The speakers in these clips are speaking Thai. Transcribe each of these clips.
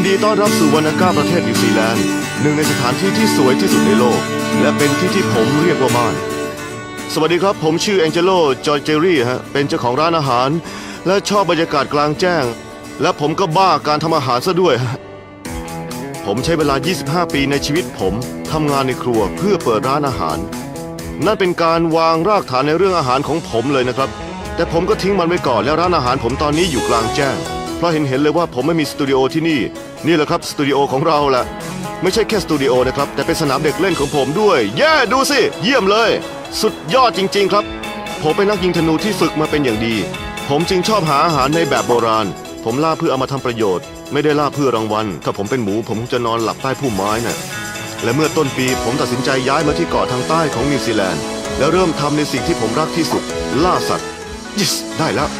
นดีต้อนรับสู่วานาก้าประเทศนิวซีแลนด์หนึ่งในสถานที่ที่สวยที่สุดในโลก และเป็นที่ที่ผมเรียกว่าบ้าน สวัสดีครับ ผมชื่อแองเจโลจอร์เจรี่ฮะเป็นเจ้าของร้านอาหาร และชอบบรรยากาศกลางแจ้ง และผมก็บ้าการทำอาหารซะด้วยฮะผมใช้เวลา 25 ปีในชีวิตผมทำงานในครัวเพื่อเปิดร้านอาหาร นั่นเป็นการวางรากฐานในเรื่องอาหารของผมเลยนะครับ แต่ผมก็ทิ้งมันไว้ก่อนแล้วร้านอาหารผมตอนนี้อยู่กลางแจ้ง เพราะเห็นเห็นเลยว่าผมไม่มีสตูดิโอที่นี่ นี่แหละครับสตูดิโอของเราแหละไม่ใช่แค่สตูดิโอนะครับ แต่เป็นสนามเด็กเล่นของผมด้วย แย่ดูสิ เยี่ยมเลย สุดยอดจริง ๆ ครับ ผมเป็นนักยิงธนูที่ฝึกมาเป็นอย่างดี ผมจึงชอบหาอาหารในแบบโบราณ ผมล่าเพื่อเอามาทำประโยชน์ ไม่ได้ล่าเพื่อรางวัล ถ้าผมเป็นหมูผมคงจะนอนหลับใต้พุ่มไม้น่ะและเมื่อต้นปีผมตัดสินใจย้ายมาที่เกาะทางใต้ของนิวซีแลนด์ แล้วเริ่มทำในสิ่งที่ผมรักที่สุด ล่าสัตว์ yes ได้แล้ว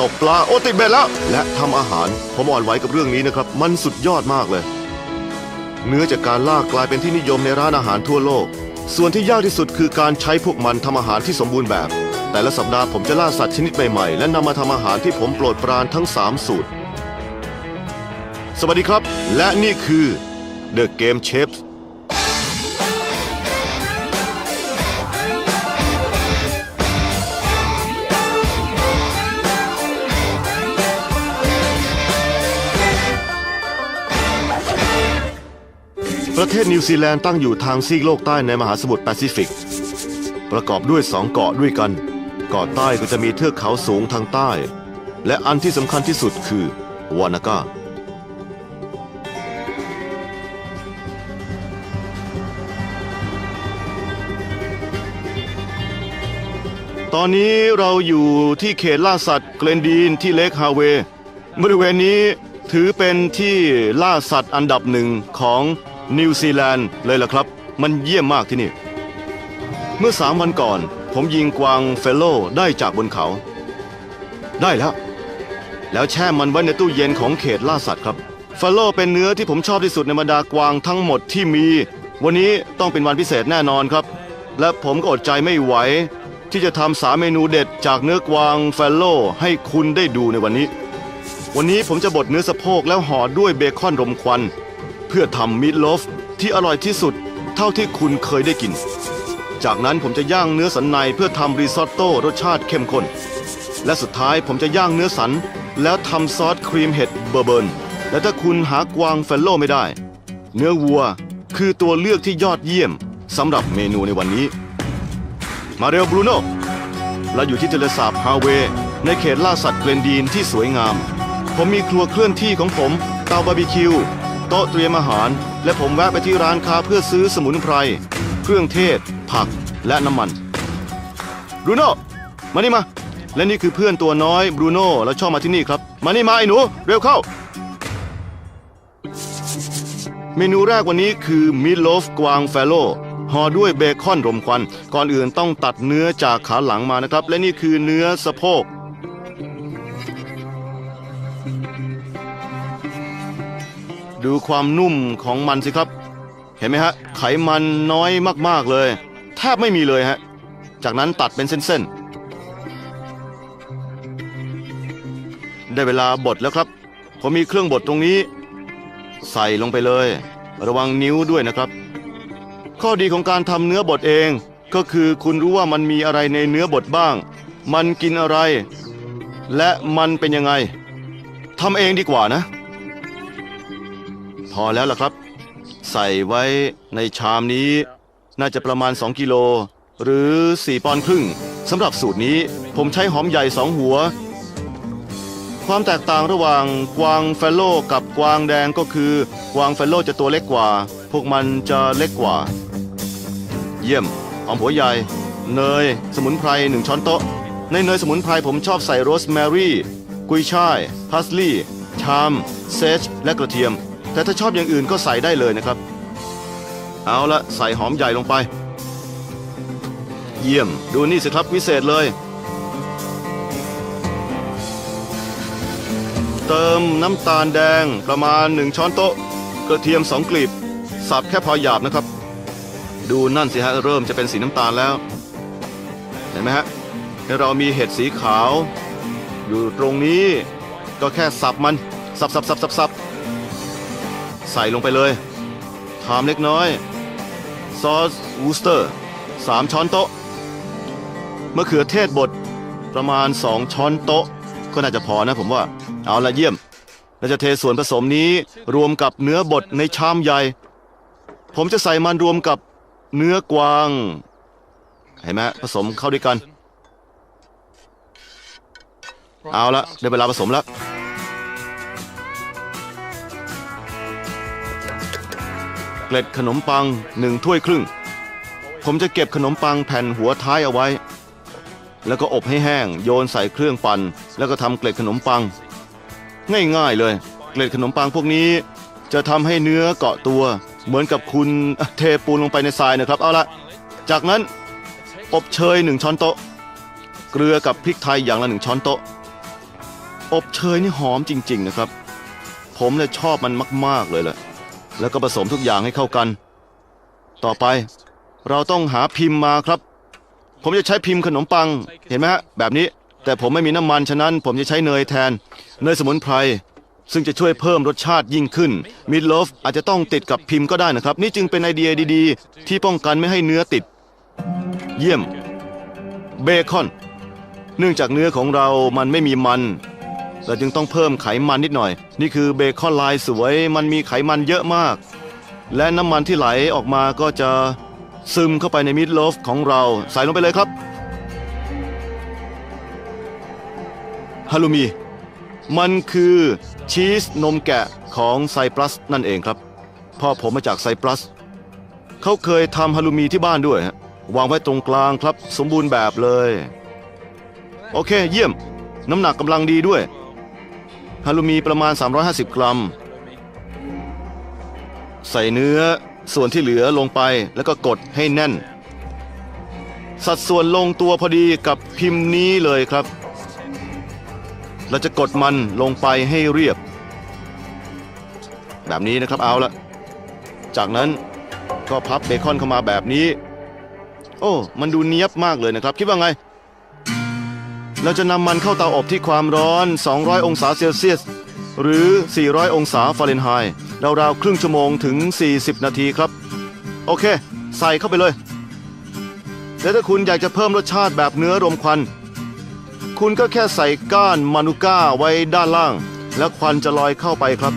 ตกปลาโอติดเบ็ดแล้ว และทำอาหารผมอ่อนไหวกับเรื่องนี้นะครับ มันสุดยอดมากเลย เนื้อจากการล่ากลายเป็นที่นิยมในร้านอาหารทั่วโลก ส่วนที่ยากที่สุดคือการใช้พวกมันทำอาหารที่สมบูรณ์แบบ แต่ละสัปดาห์ผมจะล่าสัตว์ชนิดใหม่ๆ และนำมาทำอาหารที่ผมโปรดปรานทั้ง 3 สูตร สวัสดีครับ และนี่คือ The Game Chefs ประเทศนิวซีแลนด์ตั้งอยู่ทางซีกโลกใต้ในมหาสมุทรแปซิฟิก ประกอบด้วยสองเกาะด้วยกัน เกาะใต้ก็จะมีเทือกเขาสูงทางใต้ และอันที่สำคัญที่สุดคือวานาก้าตอนนี้เราอยู่ที่เขตล่าสัตว์เกรนดีนที่เลคฮาเวบริเวณนี้ถือเป็นที่ล่าสัตว์อันดับหนึ่งของ นิวซีแลนด์เลยล่ะครับ มันเยี่ยมมากที่นี่ เมื่อสามวันก่อน ผมยิงกวางเฟลโลได้จากบนเขา ได้แล้ว แล้วแช่มันไว้ในตู้เย็นของเขตล่าสัตว์ครับเฟลโลเป็นเนื้อที่ผมชอบที่สุดในบรรดากวางทั้งหมดที่มี วันนี้ต้องเป็นวันพิเศษแน่นอนครับ และผมก็อดใจไม่ไหว ที่จะทำสามเมนูเด็ดจากเนื้อกวางเฟลโลให้คุณได้ดูในวันนี้ วันนี้ผมจะบดเนื้อสะโพกแล้วห่อด้วยเบคอนรมควัน เพื่อทำมิตโลฟที่อร่อยที่สุดเท่าที่คุณเคยได้กิน จากนั้นผมจะย่างเนื้อสันในเพื่อทำริซอตโต้รสชาติเข้มข้น และสุดท้ายผมจะย่างเนื้อสัน แล้วทำซอสครีมเห็ดเบอร์เบิร์นและถ้าคุณหากวางเฟลโลไม่ได้ เนื้อวัวคือตัวเลือกที่ยอดเยี่ยมสำหรับเมนูในวันนี้ มาเร็วบรูโน่เราอยู่ที่ทะเลสาบฮาเวในเขตล่าสัตว์เกรนดีนที่สวยงาม ผมมีครัวเคลื่อนที่ของผม เตาบาร์บีคิว โต๊ะเตรียมอาหาร และผมแวะไปที่ร้านค้าเพื่อซื้อสมุนไพร เครื่องเทศ ผักและน้ำมันบรูโน่มานี่มา และนี่คือเพื่อนตัวน้อยบรูโน่แล้วชอบมาที่นี่ครับ มานี่มาไอ้หนู เร็วเข้า เมนูแรกวันนี้คือมิโลฟกวางเฟโลห่อด้วยเบคอนรมควัน ก่อนอื่นต้องตัดเนื้อจากขาหลังมานะครับ และนี่คือเนื้อสะโพก ดูความนุ่มของมันสิครับ เห็นไหมฮะ ไขมันน้อยมากๆเลย แทบไม่มีเลยฮะ จากนั้นตัดเป็นเส้นๆ ได้เวลาบดแล้วครับ ผมมีเครื่องบดตรงนี้ ใส่ลงไปเลย ระวังนิ้วด้วยนะครับ ข้อดีของการทำเนื้อบดเองก็คือคุณรู้ว่ามันมีอะไรในเนื้อบดบ้าง มันกินอะไร และมันเป็นยังไงทำเองดีกว่านะ พอแล้วล่ะครับ ใส่ไว้ในชามนี้ น่าจะประมาณ 2 กิโล หรือ 4 ปอนด์ครึ่งสำหรับสูตรนี้ผมใช้หอมใหญ่สองหัว ความแตกต่างระหว่างกวางเฟลโลกับกวางแดงก็คือกวางเฟลโลจะตัวเล็กกว่า พวกมันจะเล็กกว่า เยี่ยมหอมหัวใหญ่ เนย สมุนไพรหนึ่งช้อนโต๊ะ ในเนยสมุนไพรผมชอบใส่โรสแมรี่ กุยช่าย พาสลีย์ชาม เซจและกระเทียม แต่ถ้าชอบอย่างอื่นก็ใส่ได้เลยนะครับ เอาละใส่หอมใหญ่ลงไป เยี่ยม ดูนี่สิครับวิเศษเลย เติมน้ำตาลแดงประมาณ 1 ช้อนโต๊ะ กระเทียม 2กลีบสับแค่พอหยาบนะครับ ดูนั่นสิฮะเริ่มจะเป็นสีน้ำตาลแล้ว เห็นไหมฮะเรามีเห็ดสีขาว อยู่ตรงนี้ก็แค่สับมัน สับสับสับสับสับ ใส่ลงไปเลยทามเล็กน้อย ซอสวูสเตอร์ 3 ช้อนโต๊ะมะเขือเทศบดประมาณ 2 ช้อนโต๊ะ ก็น่าจะพอนะผมว่า เอาละเยี่ยมเราจะเทส่วนผสมนี้รวมกับเนื้อบดในชามใหญ่ ผมจะใส่มันรวมกับเนื้อกวาง เห็นไหมผสมเข้าด้วยกัน เอาละได้เวลาผสมแล้ว เกล็ดขนมปังหนึ่งถ้วยครึ่ง ผมจะเก็บขนมปังแผ่นหัวท้ายเอาไว้ แล้วก็อบให้แห้งโยนใส่เครื่องปั่น แล้วก็ทำเกล็ดขนมปัง ง่ายๆเลย เกล็ดขนมปังพวกนี้ จะทำให้เนื้อเกาะตัว เหมือนกับคุณเทปูนลงไปในทรายนะครับ เอาละจากนั้นอบเชยหนึ่งช้อนโต๊ะ เกลือกับพริกไทยอย่างละหนึ่งช้อนโต๊ะ อบเชยนี่หอมจริง ๆ นะครับ ผมเนี่ยชอบมันมาก ๆ เลยแหละ แล้วก็ผสมทุกอย่างให้เข้ากัน ต่อไปเราต้องหาพิมพ์มาครับ ผมจะใช้พิมพ์ขนมปัง เห็นไหมฮะแบบนี้ แต่ผมไม่มีน้ำมันฉะนั้น ผมจะใช้เนยแทน เนยสมุนไพร ซึ่งจะช่วยเพิ่มรสชาติยิ่งขึ้นมิดโลฟอาจจะต้องติดกับพิมพ์ก็ได้นะครับ นี่จึงเป็นไอเดียดีๆ ที่ป้องกันไม่ให้เนื้อติด เยี่ยม เบคอน เนื่องจากเนื้อของเรามันไม่มีมัน เราจึงต้องเพิ่มไขมันนิดหน่อย นี่คือเบคอนลายสวย มันมีไขมันเยอะมาก และน้ำมันที่ไหลออกมาก็จะซึมเข้าไปในมิดโลฟของเรา ใส่ลงไปเลยครับฮาลูมี มันคือชีสนมแกะของไซปรัสนั่นเองครับ พ่อผมมาจากไซปรัส เขาเคยทำฮาลูมีที่บ้านด้วยฮะวางไว้ตรงกลางครับ สมบูรณ์แบบเลย โอเค เยี่ยม น้ำหนักกำลังดีด้วย ฮาลูมีประมาณ 350 กรัม ใส่เนื้อส่วนที่เหลือลงไปแล้วก็กดให้แน่น สัดส่วนลงตัวพอดีกับพิมพ์นี้เลยครับ เราจะกดมันลงไปให้เรียบ แบบนี้นะครับเอาละจากนั้นก็พับเบคอนเข้ามาแบบนี้ โอ้ มันดูเนียบมากเลยนะครับ คิดว่าไง เราจะนำมันเข้าเตาอบที่ความร้อน 200 องศาเซลเซียส หรือ 400 องศาฟาเรนไฮต์ราวๆครึ่งชั่วโมงถึง 40 นาทีครับ โอเค ใส่เข้าไปเลย และถ้าคุณอยากจะเพิ่มรสชาติแบบเนื้อรมควัน คุณก็แค่ใส่ก้านมานูก้าไว้ด้านล่าง แล้วควันจะลอยเข้าไปครับ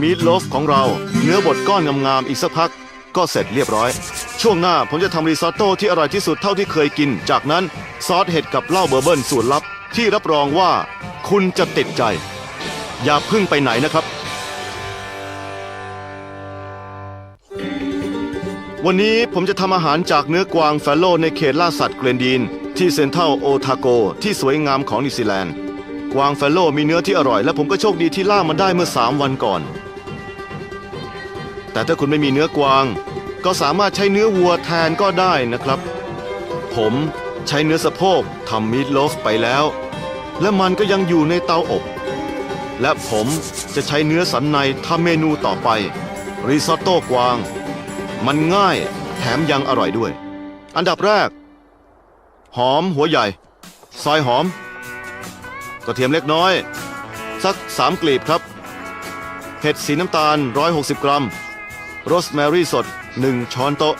มีดโลฟของเราเนื้อบดก้อนงามๆอีกสักพัก ก็เสร็จเรียบร้อย ช่วงหน้าผมจะทำรีซอตโต้ที่อร่อยที่สุดเท่าที่เคยกิน จากนั้นซอสเห็ดกับเหล้าเบอร์เบิลสูตรลับ ที่รับรองว่าคุณจะติดใจ อย่าเพึ่งไปไหนนะครับ วันนี้ผมจะทำอาหารจากเนื้อกวางแฟลโลในเขตล่าสัตว์เกรนดีน ที่เซนเทรัลโอทาโกที่สวยงามของนิวซีแลนด์ กวางแฟลโลมีเนื้อที่อร่อย และผมก็โชคดีที่ล่ามันได้เมื่อ 3 วันก่อน แต่ถ้าคุณไม่มีเนื้อกวาง ก็สามารถใช้เนื้อวัวแทนก็ได้นะครับ ผมใช้เนื้อสะโพกทำมีดโลฟไปแล้ว และมันก็ยังอยู่ในเตาอบ และผมจะใช้เนื้อสันในทำเมนูต่อไป ริซอตโต้กวาง มันง่ายแถมยังอร่อยด้วย อันดับแรก หอมหัวใหญ่ ซอยหอม กระเทียมเล็กน้อย สัก3กลีบครับ เห็ดสีน้ำตาล 160 กรัม โรสแมรี่สด 1 ช้อนโต๊ะ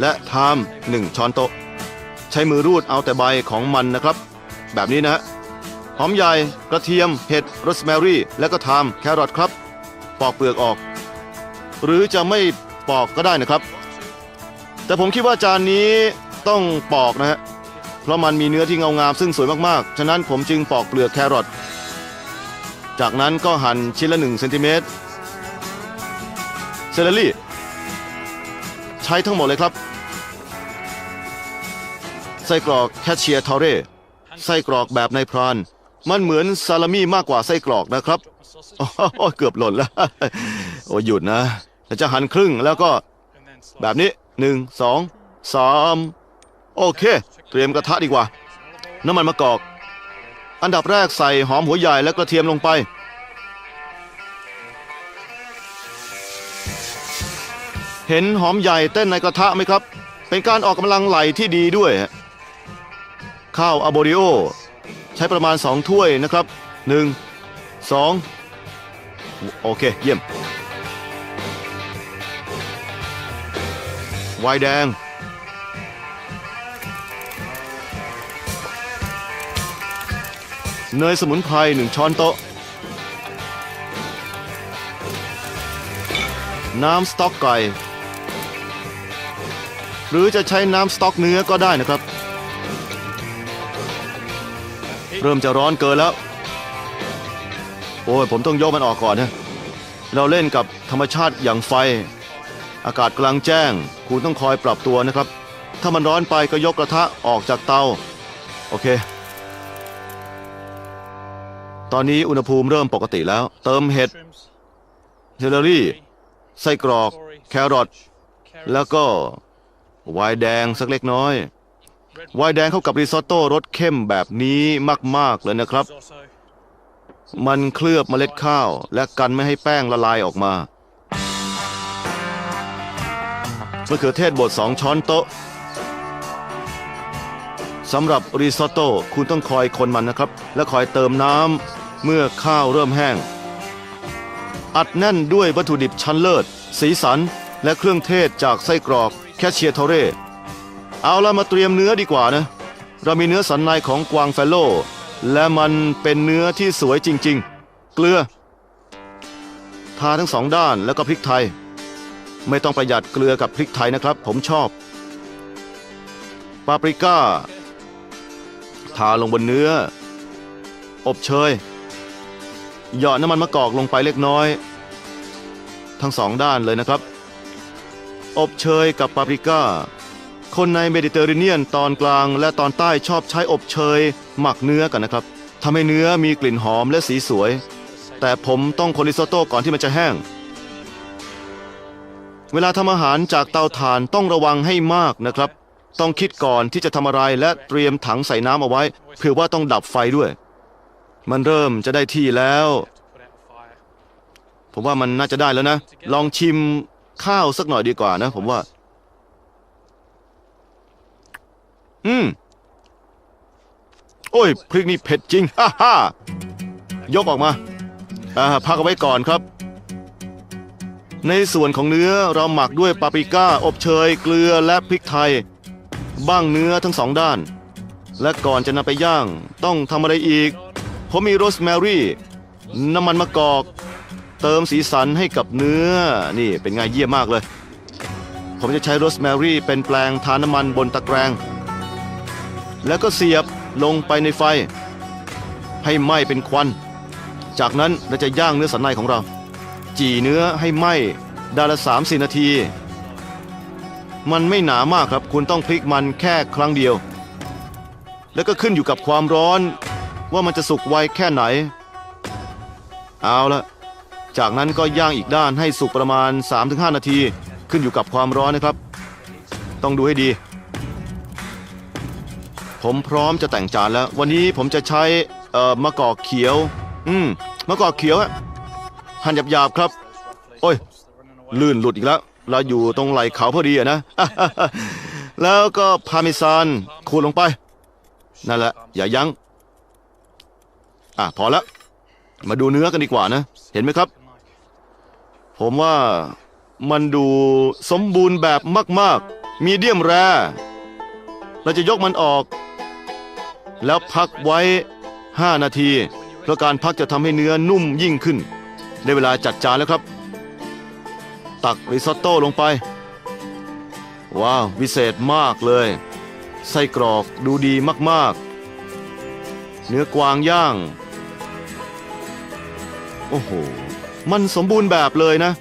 และไทม์1ช้อนโต๊ะ ใช้มือรูดเอาแต่ใบของมันนะครับ แบบนี้นะฮะหอมใหญ่กระเทียม เห็ดโรสแมรี่ และก็ไทม์แครอทครับ ปอกเปลือกออก หรือจะไม่ปอกก็ได้นะครับ แต่ผมคิดว่าจานนี้ต้องปอกนะฮะเพราะมันมีเนื้อที่เงางามซึ่งสวยมากๆ ฉะนั้นผมจึงปอกเปลือกแครอทจากนั้นก็หั่นชิ้นละ1เซนติเมตรเซเลรี่ ใช้ทั้งหมดเลยครับ ไส้กรอกแคชเชียร์ทอเร่ไส้กรอกแบบในพราน มันเหมือนซาลามี่มากกว่าไส้กรอกนะครับโอ้เกือบหล่นแล้ว โอ้หยุดนะจะหั่นครึ่งแล้วก็แบบนี้หนึ่งสองสามโอเค เตรียมกระทะดีกว่า น้ำมันมะกอก อันดับแรกใส่หอมหัวใหญ่และกระเทียมลงไป เห็นหอมใหญ่เต้นในกระทะไหมครับ เป็นการออกกำลังไหลที่ดีด้วย ข้าวอาโบริโอ ใช้ประมาณ 2 ถ้วยนะครับ 1 2 โอเค เยี่ยมไวน์แดง เนยสมุนไพรหนึ่งช้อนโต๊ะ น้ำสต๊อกไก่ หรือจะใช้น้ำสต๊อกเนื้อก็ได้นะครับ เริ่มจะร้อนเกินแล้ว โอ้ยผมต้องยกมันออกก่อนนะเราเล่นกับธรรมชาติอย่างไฟ อากาศกลางแจ้ง คุณต้องคอยปรับตัวนะครับ ถ้ามันร้อนไปก็ยกกระทะออกจากเตา โอเค ตอนนี้อุณหภูมิเริ่มปกติแล้ว เติมเห็ดเทเลอรี่ ไส้กรอก แครอทแล้วก็ ไวน์แดงสักเล็กน้อย ไวน์แดงเข้ากับริซอตโต้รสเข้มแบบนี้มาก ๆ เลยนะครับ มันเคลือบเมล็ดข้าว และกันไม่ให้แป้งละลายออกมามะเขือเทศบดสองช้อนโต๊ะสำหรับริซอตโต้คุณต้องคอยคนมันนะครับ และคอยเติมน้ำเมื่อข้าวเริ่มแห้ง อัดแน่นด้วยวัตถุดิบชั้นเลิศ สีสัน และเครื่องเทศจากไส้กรอก แคชเชียร์ทอเร่เอาละมาเตรียมเนื้อดีกว่านะ เรามีเนื้อสันในของกวางแฟโล และมันเป็นเนื้อที่สวยจริง ๆ เกลือ ทาทั้งสองด้านแล้วก็พริกไทย ไม่ต้องประหยัดเกลือกับพริกไทยนะครับ ผมชอบปาปริก้า ทาลงบนเนื้อ อบเชยหยาะน้ำมันมะกอกลงไปเล็กน้อย ทั้งสองด้านเลยนะครับ อบเชยกับปาปริก้า คนในเมดิเตอร์เรเนียนตอนกลางและตอนใต้ชอบใช้อบเชย หมักเนื้อกันนะครับทำให้เนื้อมีกลิ่นหอมและสีสวย แต่ผมต้องคนริซอตโต้ก่อนที่มันจะแห้ง เวลาทำอาหารจากเตาถ่านต้องระวังให้มากนะครับ ต้องคิดก่อนที่จะทำอะไรและเตรียมถังใส่น้ำเอาไว้ เผื่อว่าต้องดับไฟด้วย มันเริ่มจะได้ที่แล้ว ผมว่ามันน่าจะได้แล้วนะ ลองชิม ข้าวสักหน่อยดีกว่านะ ผมว่า อืม โอ้ย พริกนี่เผ็ดจริง ฮ่าฮ่ายกออกมา อ่า พักเอาไว้ก่อนครับ ในส่วนของเนื้อเราหมักด้วยปาปริก้า อบเชย เกลือและพริกไทย บ้างเนื้อทั้งสองด้าน และก่อนจะนำไปย่าง ต้องทำอะไรอีก ผมมีโรสแมรี่ น้ำมันมะกอก เติมสีสันให้กับเนื้อ นี่เป็นไงเยี่ยมมากเลย ผมจะใช้โรสแมรี่เป็นแปลงทาน้ำมันบนตะแกรง แล้วก็เสียบลงไปในไฟ ให้ไหม้เป็นควัน จากนั้นเราจะย่างเนื้อสันในของเรา จี่เนื้อให้ไหม้ด้าละสามสี่นาที มันไม่หนามากครับ คุณต้องพลิกมันแค่ครั้งเดียว แล้วก็ขึ้นอยู่กับความร้อน ว่ามันจะสุกไวแค่ไหน เอาละ จากนั้นก็ย่างอีกด้านให้สุกประมาณ 3-5 นาที ขึ้นอยู่กับความร้อนนะครับ ต้องดูให้ดี ผมพร้อมจะแต่งจานแล้ว วันนี้ผมจะใช้เอ่อมะกอกเขียว อืมมะกอกเขียวอะหั่นหยาบๆครับ โอ้ย ลื่นหลุดอีกแล้ว เราอยู่ตรงไหล่เขาพอดีอะนะ แล้วก็พาเมซานขูดลงไป นั่นแหละ อย่ายัง้ง อะ พอแล้วมาดูเนื้อกันดีกว่านะ เห็นไหมครับ ผมว่ามันดูสมบูรณ์แบบมาก ๆ มีเดียมแรเราจะยกมันออก แล้วพักไว้ 5 นาที เพราะการพักจะทำให้เนื้อนุ่มยิ่งขึ้น ได้เวลาจัดจานแล้วครับ ตักริซอตโต้ลงไป ว้าว วิเศษมากเลย ไส้กรอกดูดีมาก ๆ เนื้อกวางย่าง โอ้โห มันสมบูรณ์แบบเลยนะ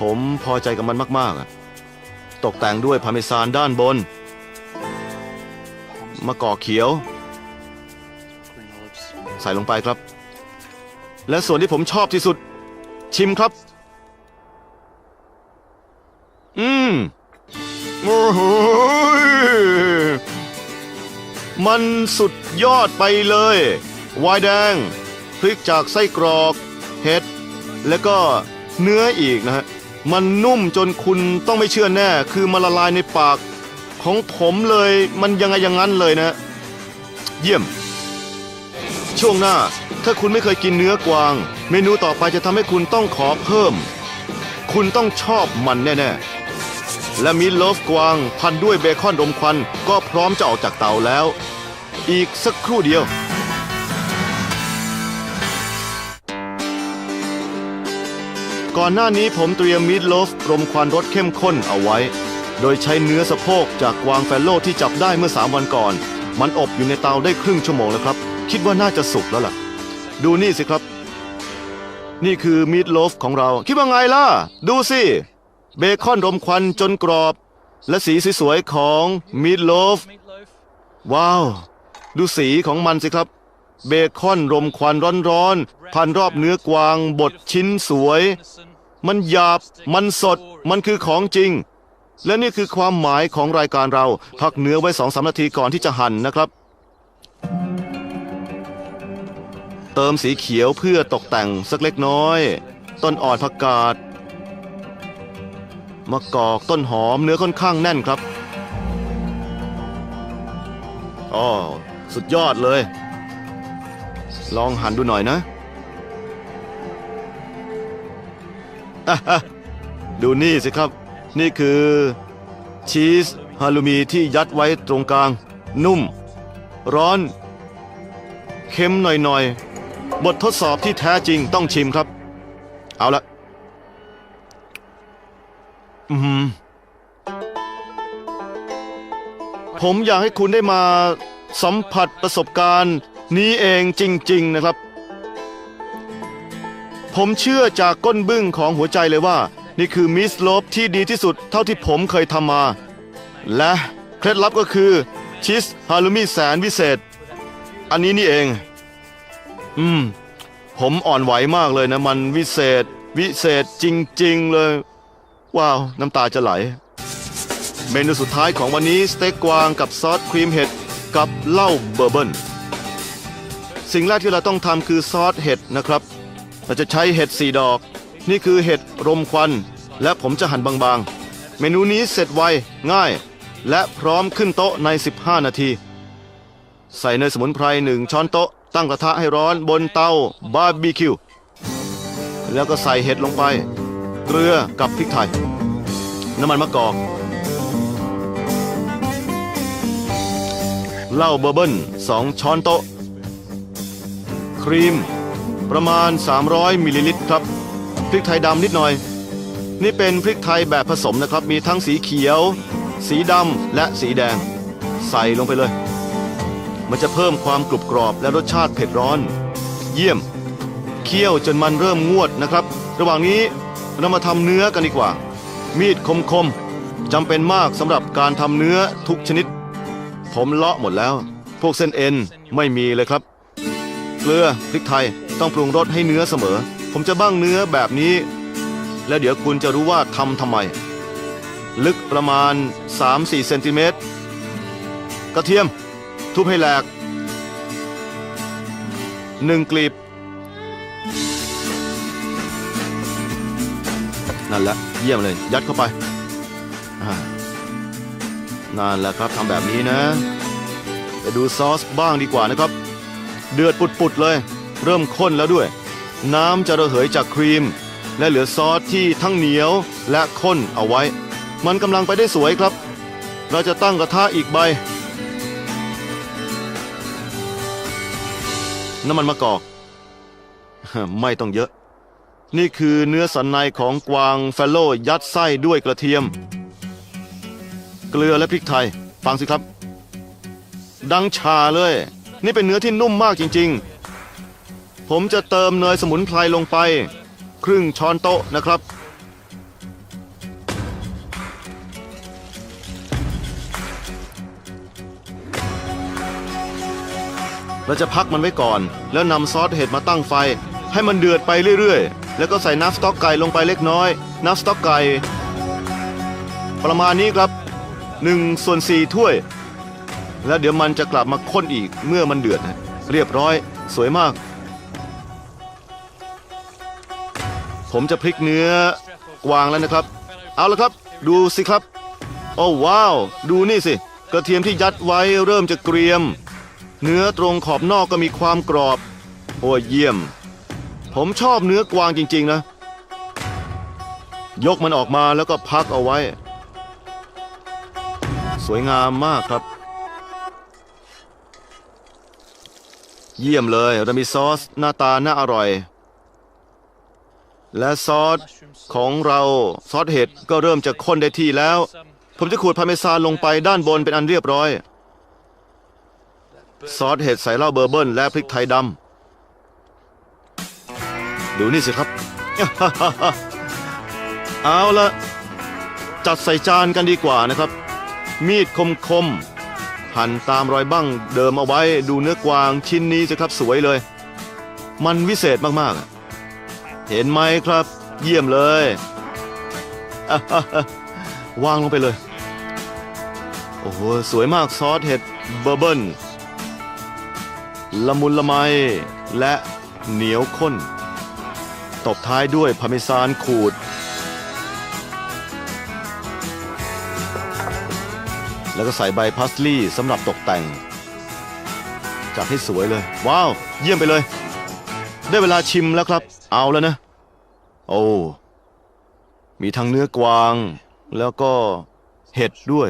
ผมพอใจกับมันมากๆอะตกแต่งด้วยพาร์เมซานด้านบน มะกอกเขียว ใส่ลงไปครับ และส่วนที่ผมชอบที่สุด ชิมครับ อืมโอ้โหมันสุดยอดไปเลยไวน์แดง พริกจากไส้กรอกเห็ดแล้วก็เนื้ออีกนะฮะมันนุ่มจนคุณต้องไม่เชื่อแน่ คือมันละลายในปากของผมเลยมันยังไงอย่างนั้นเลยนะ เยี่ยม ช่วงหน้าถ้าคุณไม่เคยกินเนื้อกวาง เมนูต่อไปจะทำให้คุณต้องขอเพิ่ม คุณต้องชอบมันแน่ๆ และมีโลฟกวางพันด้วยเบคอนรมควัน ก็พร้อมจะออกจากเตาแล้ว อีกสักครู่เดียว ก่อนหน้านี้ผมเตรียมมีดโลฟรมควันรสเข้มข้นเอาไว้ โดยใช้เนื้อสะโพกจากกวางแฟลโลที่จับได้เมื่อ 3 วันก่อน มันอบอยู่ในเตาได้ครึ่งชั่วโมงแล้วครับ คิดว่าน่าจะสุกแล้วล่ะ ดูนี่สิครับ นี่คือมีดโลฟของเรา คิดว่าไงล่ะ ดูสิ เบคอนรมควันจนกรอบ และสีสวยๆของมีดโลฟว้าว ดูสีของมันสิครับ เบคอนรมควันร้อนๆพันรอบเนื้อกวางบดชิ้นสวย มันหยาบ มันสด มันคือของจริง และนี่คือความหมายของรายการเรา พักเนื้อไว้สองสามนาทีก่อนที่จะหั่นนะครับ เติมสีเขียวเพื่อตกแต่งสักเล็กน้อย ต้นอ่อนผักกาดมะกอกต้นหอมเนื้อค่อนข้างแน่นครับอ๋อสุดยอดเลย ลองหั่นดูหน่อยนะ ดูนี่สิครับ นี่คือ ชีสฮาลูมีที่ยัดไว้ตรงกลาง นุ่ม ร้อน เค็มหน่อยๆ บททดสอบที่แท้จริงต้องชิมครับ เอาละอืมผมอยากให้คุณได้มาสัมผัสประสบการณ์ นี้เองจริง ๆนะครับ ผมเชื่อจากก้นบึ้งของหัวใจเลยว่า นี่คือมิสโลฟที่ดีที่สุดเท่าที่ผมเคยทำมา และเคล็ดลับก็คือชีสฮาลูมีแสนวิเศษ อันนี้นี่เอง อืม ผมอ่อนไหวมากเลยนะ มันวิเศษ วิเศษจริง ๆ เลย ว้าว น้ำตาจะไหล เมนูสุดท้ายของวันนี้สเต็กกวางกับซอสครีมเห็ดกับเหล้าเบอร์เบิล สิ่งแรกที่เราต้องทำคือซอสเห็ดนะครับ เราจะใช้เห็ดสี่ดอก นี่คือเห็ดรมควัน และผมจะหั่นบางๆ เมนูนี้เสร็จไวง่าย และพร้อมขึ้นโต๊ะใน 15 นาที ใส่เนยสมุนไพรหนึ่งช้อนโต๊ะ ตั้งกระทะให้ร้อนบนเตาบาร์บีคิวแล้วก็ใส่เห็ดลงไป เกลือกับพริกไทย น้ำมันมะกอกเหล้าเบอร์เบิล2ช้อนโต๊ะ ครีม ประมาณ 300มิลลิลิตรครับพริกไทยดำนิดหน่อย นี่เป็นพริกไทยแบบผสมนะครับ มีทั้งสีเขียว สีดำและสีแดง ใส่ลงไปเลย มันจะเพิ่มความกรุบกรอบและรสชาติเผ็ดร้อน เยี่ยม เคี่ยวจนมันเริ่มงวดนะครับ ระหว่างนี้เรามาทำเนื้อกันดีกว่า มีดคมๆจำเป็นมากสำหรับการทำเนื้อทุกชนิด ผมเลาะหมดแล้ว พวกเส้นเอ็นไม่มีเลยครับ เกลือพริกไทยต้องปรุงรสให้เนื้อเสมอ ผมจะบ้างเนื้อแบบนี้ แล้วเดี๋ยวคุณจะรู้ว่าทำทำไม ลึกประมาณ 3-4เซนติเมตรกระเทียม ทุบให้แหลกหนึ่งกลีบ นั่นแหละ เยี่ยมเลย ยัดเข้าไปอ่านั่นแหละครับทำแบบนี้นะ ไปดูซอสบ้างดีกว่านะครับ เดือดปุดๆเลย เริ่มข้นแล้วด้วย น้ำจะระเหยจากครีม และเหลือซอสที่ทั้งเหนียวและข้นเอาไว้ มันกำลังไปได้สวยครับ เราจะตั้งกระทะอีกใบ น้ำมันมะกอก ไม่ต้องเยอะ นี่คือเนื้อสันในของกวางแฟโลยัดไส้ด้วยกระเทียม เกลือและพริกไทย ฟังสิครับ ดังชาเลย นี่เป็นเนื้อที่นุ่มมากจริง ๆ ผมจะเติมเนยสมุนไพรลงไป ครึ่งช้อนโต๊ะนะครับ เราจะพักมันไว้ก่อน แล้วนำซอสเห็ดมาตั้งไฟ ให้มันเดือดไปเรื่อยๆ แล้วก็ใส่น้ำสต๊อกไก่ลงไปเล็กน้อย น้ำสต๊อกไก่ ประมาณนี้ครับ1ส่วน4ถ้วย แล้วเดี๋ยวมันจะกลับมาข้นอีกเมื่อมันเดือดนะเรียบร้อย สวยมาก ผมจะพลิกเนื้อกวางแล้วนะครับ เอาละครับ ดูสิครับ โอ้ว้าว ดูนี่สิ กระเทียมที่ยัดไว้เริ่มจะเกรียม เนื้อตรงขอบนอกก็มีความกรอบ โอ้เยี่ยม ผมชอบเนื้อกวางจริง ๆ นะ ยกมันออกมาแล้วก็พักเอาไว้ สวยงามมากครับ เยี่ยมเลย เรามีซอสหน้าตาน่าอร่อย และซอสของเราซอสเห็ดก็เริ่มจะข้นได้ที่แล้ว ผมจะขูดพาเมซานลงไปด้านบนเป็นอันเรียบร้อย ซอสเห็ดใส่เหล้าเบอร์เบิลและพริกไทยดำดูนี่สิครับ เอาละจัดใส่จานกันดีกว่านะครับ มีดคมคมๆ หั่นตามรอยบั้งเดิมเอาไว้ดูเนื้อกวางชิ้นนี้สิครับสวยเลย มันวิเศษมากๆ เห็นไหมครับ เยี่ยมเลย วางลงไปเลย โอ้โห สวยมากซอสเห็ดเบอร์เบิลละมุนละไมและเหนียวข้น ตบท้ายด้วยพาเมซานขูด แล้วก็ใส่ใบพาสลีย์สำหรับตกแต่ง จัดให้สวยเลย ว้าว เยี่ยมไปเลย ได้เวลาชิมแล้วครับ เอาแล้วนะ โอ้ มีทั้งเนื้อกวาง แล้วก็เห็ดด้วย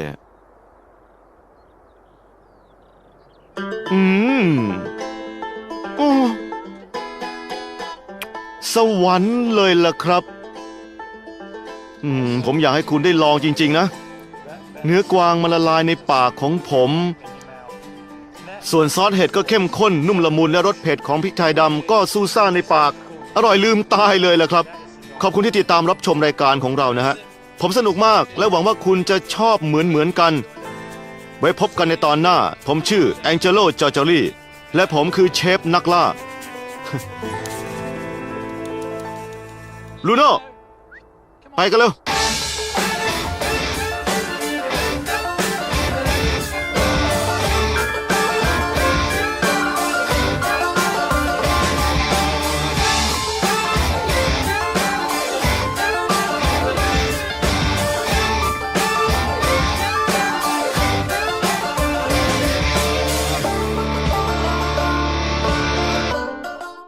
อืมโอ้สวรรค์เลยล่ะครับ อืม ผมอยากให้คุณได้ลองจริง ๆ นะ เนื้อกวางมันละลายในปากของผม ส่วนซอสเห็ดก็เข้มข้นนุ่มละมุนและรสเผ็ดของพริกไทยดำก็ซูซ่าในปาก อร่อยลืมตายเลยล่ะครับ ขอบคุณที่ติดตามรับชมรายการของเรานะฮะ ผมสนุกมากและหวังว่าคุณจะชอบเหมือนเหมือนๆกัน ไว้พบกันในตอนหน้า ผมชื่อแองเจโลจอจอรี่และผมคือเชฟนักล่าลูโน่ไปกันเร็ว